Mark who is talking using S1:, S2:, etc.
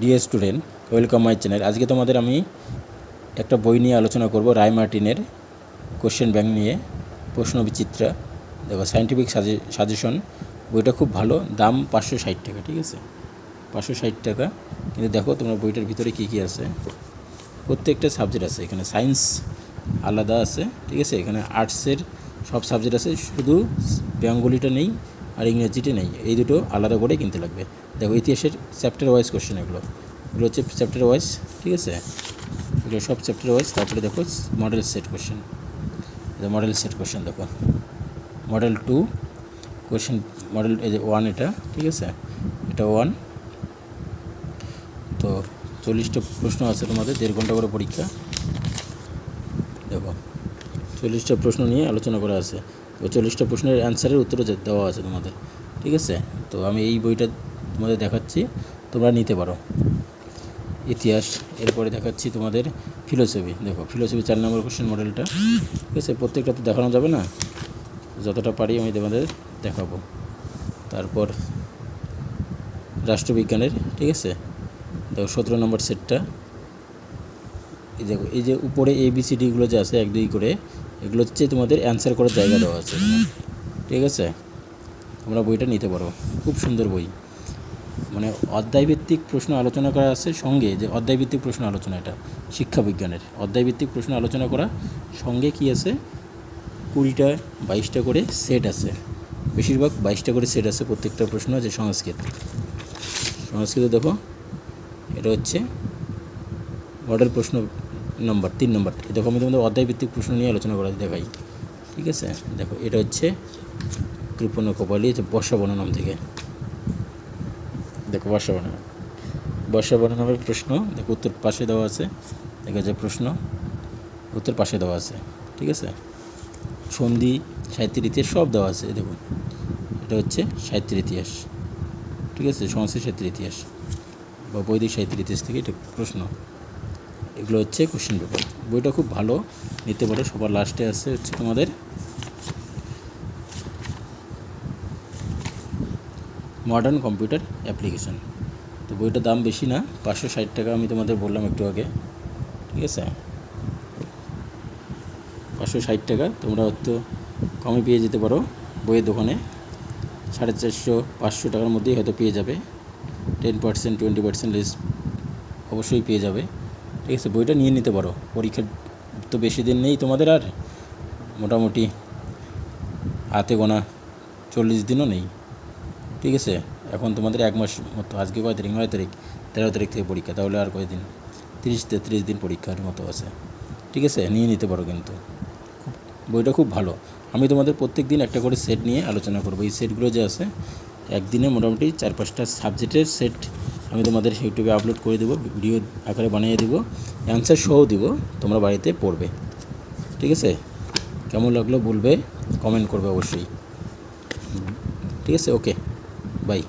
S1: Dear student, welcome my channel. আজকে তোমাদের আমি একটা বই নিয়ে আলোচনা করব, রায় মার্টিনের কোশ্চেন ব্যাংক নিয়ে, প্রশ্ন বিচিত্রা। দেখো সায়েন্টিফিক সাজেশন বইটা খুব ভালো, দাম পাঁচশো ষাট টাকা, ঠিক আছে? পাঁচশো ষাট টাকা। কিন্তু দেখো, তোমরা বইটার ভিতরে কী কী আছে? প্রত্যেকটা সাবজেক্ট আছে, এখানে সায়েন্স আলাদা আছে, ঠিক আছে? এখানে আর্টসের সব সাবজেক্ট আছে, শুধু বেঙ্গলিটা নেই আর ইংরেজিটি নেই। এই দুটো আলাদা করে কিনতে লাগবে। দেখো, ইতিহাসের চ্যাপ্টার ওয়াইজ কোশ্চেন এগুলো। এগুলো হচ্ছে চ্যাপ্টার ওয়াইজ ঠিক আছে? এগুলো সব চ্যাপ্টার ওয়াইজ তারপরে দেখো model set question model set question দেখো। Model two question model one এটা, ঠিক আছে? এটা ওয়ান তো চল্লিশটা প্রশ্ন আছে তোমাদের, দেড় ঘণ্টা করে পরীক্ষা। দেখো, চল্লিশটা প্রশ্ন নিয়ে আলোচনা করা আছে। তো চল্লিশটা প্রশ্নের অ্যান্সারের উত্তরও দেওয়া আছে তোমাদের। ঠিক আছে? তো আমি এই বইটা তোমাদের দেখাচ্ছি, তোমরা নিতে পারো। ইতিহাস, এরপরে দেখাচ্ছি তোমাদের ফিলোসফি দেখো ফিলোসফি চার নম্বর কোশ্চেন মডেলটা ঠিক আছে? প্রত্যেকটা তো দেখানো যাবে না? যতটা পারি আমি তোমাদের দেখাবো। তারপর রাষ্ট্রবিজ্ঞানের, ঠিক আছে? দেখো, সতেরো নম্বর সেটটা এই দেখো, এই যে উপরে এ বি সি ডিগুলো যে আছে, এক দুই করে এগুলো হচ্ছে তোমাদের অ্যান্সার করার জায়গা দেওয়া আছে। ঠিক আছে? তোমরা বইটা নিতে পারো খুব সুন্দর বই। মানে অধ্যায়ভিত্তিক প্রশ্ন আলোচনা করা আছে সঙ্গে যে অধ্যায়ভিত্তিক প্রশ্ন আলোচনা এটা, শিক্ষা বিজ্ঞানের। অধ্যায়ভিত্তিক প্রশ্ন আলোচনা করা, সঙ্গে কি আছে? কুড়িটা, বাইশটা করে সেট আছে। বেশিরভাগ বাইশটা করে সেট আছে প্রত্যেকটা প্রশ্ন আছে সংস্কৃত। সংস্কৃত দেখো, এটা হচ্ছে মডেল প্রশ্ন নম্বর, তিন নম্বর। দেখো, আমি তোমাদের অধ্যায়ভিত্তিক প্রশ্ন নিয়ে আলোচনা করা দেখাই। ঠিক আছে? দেখো, এটা হচ্ছে কৃপণ কপালি বর্ষা বননাম থেকে। দেখো বর্ষা বননাম বর্ষা বননামের প্রশ্ন, দেখো, উত্তর পাশে দেওয়া আছে। দেখো যে প্রশ্ন, উত্তর পাশে দেওয়া আছে। ঠিক আছে? সন্ধি, সাহিত্যের ইতিহাস সব দেওয়া আছে দেখুন এটা হচ্ছে সাহিত্যের ইতিহাস। ঠিক আছে? সংস্কৃত সাহিত্যের ইতিহাস বা বৈদিক সাহিত্যের ইতিহাস থেকে এটা প্রশ্ন। এগুলো হচ্ছে কোশ্চেন পেপার বইটা খুব ভালো, নিতে পারো, সবার লাস্টে আছে হচ্ছে তোমাদের। মডার্ন কম্পিউটার অ্যাপ্লিকেশন তো বইটার দাম বেশি না, পাঁচশো ষাট টাকা আমি তোমাদের বললাম একটু আগে। ঠিক আছে? পাঁচশো ষাট টাকা, তোমরা হয়তো কমে পেয়ে যেতে পারো বইয়ের দোকানে। সাড়ে চারশো, পাঁচশো টাকার মধ্যেই হয়তো পেয়ে যাবে। Ten percent, twenty percent less অবশ্যই পেয়ে যাবে। ঠিক আছে বইটা নিয়ে নিতে পারো। পরীক্ষার তো বেশি দিন নেই তোমাদের আর। মোটামুটি হাতে গোনা চল্লিশ দিনও নেই। ঠিক আছে? এখন তোমাদের এক মাস মতো, আজকে কয় তারিখ? নয় তারিখ। তেরো তারিখ থেকে পরীক্ষা, তাহলে আর কয়দিন? তিরিশ তেত্রিশ দিন পরীক্ষার মতো আছে। ঠিক আছে? নিয়ে নিতে পারো কিন্তু। বইটা খুব ভালো। আমি তোমাদের প্রত্যেক দিন একটা করে সেট নিয়ে আলোচনা করব। এই সেটগুলো যে আছে, একদিনে মোটামুটি চার পাঁচটা সাবজেক্টের সেট আমি তোমাদের ইউটিউবে আপলোড করে দেবো ভিডিও আকারে বানিয়ে দেবো অ্যান্সার সহ দিব, তোমরা বাড়িতে পড়বে। ঠিক আছে? কেমন লাগল বলবে কমেন্ট করবে অবশ্যই। ঠিক আছে ওকে বাই